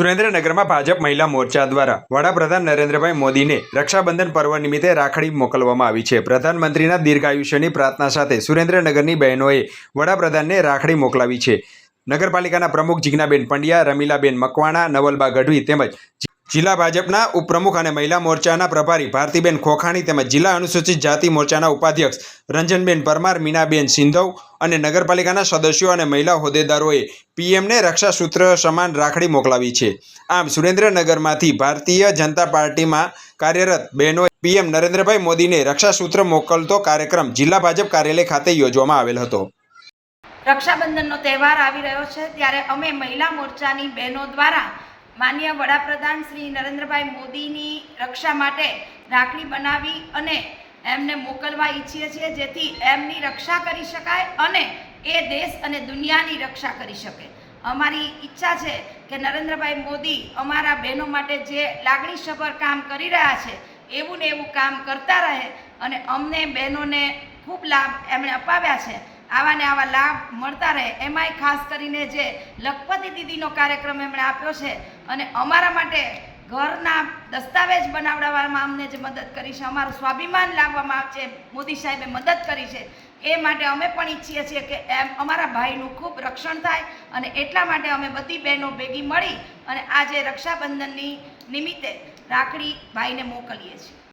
સુરેન્દ્રનગરમાં ભાજપ મહિલા મોરચા દ્વારા વડાપ્રધાન નરેન્દ્રભાઈ મોદીને રક્ષાબંધન પર્વ નિમિત્તે રાખડી મોકલવામાં આવી છે. પ્રધાનમંત્રીના દીર્ઘાયુષ્યની પ્રાર્થના સાથે સુરેન્દ્રનગરની બહેનોએ વડાપ્રધાનને રાખડી મોકલાવી છે. નગરપાલિકાના પ્રમુખ જિજ્ઞાબેન પંડ્યા, રમીલાબેન મકવાણા, નવલબા ગઢવી તેમજ જિલ્લા ભાજપના ઉપપ્રમુખ અને મહિલા મોરચાના પ્રભારી ભારતીબેન ખોખાણી તેમજ જિલ્લા અનુસૂચિત જાતિ મોરચાના ઉપાધ્યક્ષ રંજનબેન પરમાર, મીનાબેન સિંધવ અને નગરપાલિકાના સદસ્યો અને મહિલા હોદ્દેદારોએ પીએમને રક્ષાસૂત્ર સમાન રાખડી મોકલાવી છે. આમ સુરેન્દ્રનગરમાંથી ભારતીય જનતા પાર્ટીમાં કાર્યરત બહેનોએ પીએમ નરેન્દ્રભાઈ મોદીને રક્ષાસૂત્ર મોકલતો કાર્યક્રમ જિલ્લા ભાજપ કાર્યાલય ખાતે યોજવામાં આવેલ હતો. રક્ષાબંધનનો તહેવાર આવી રહ્યો છે ત્યારે અમે મહિલા મોરચાની બહેનો દ્વારા માન્ય વડાપ્રધાન શ્રી નરેન્દ્રભાઈ મોદીની રક્ષા માટે રાખડી બનાવી અને એમને મોકલવા ઈચ્છીએ છીએ જેથી એમની રક્ષા કરી શકાય અને એ દેશ અને દુનિયાની રક્ષા કરી શકે. અમારી ઈચ્છા છે કે નરેન્દ્રભાઈ મોદી અમારા બહેનો માટે જે લાગણીસભર કામ કરી રહ્યા છે, એવું ને એવું કામ કરતા રહે અને અમને બહેનોને ખૂબ લાભ એમણે અપાવ્યા છે. આવા ને આવા લાભ મળતા રહે. એમાંય ખાસ કરીને જે લખપતિ દીદીનો કાર્યક્રમ એમણે આપ્યો છે અને અમારા માટે ઘરના દસ્તાવેજ બનાવડાવવામાં અમને જે મદદ કરી છે, અમારું સ્વાભિમાન લાવવામાં જે મોદી સાહેબે મદદ કરી છે, એ માટે અમે પણ ઈચ્છીએ છીએ કે એમ અમારા ભાઈનું ખૂબ રક્ષણ થાય અને એટલા માટે અમે બધી બહેનો ભેગી મળી અને આજે રક્ષાબંધનની નિમિત્તે રાખડી ભાઈને મોકલીએ છીએ.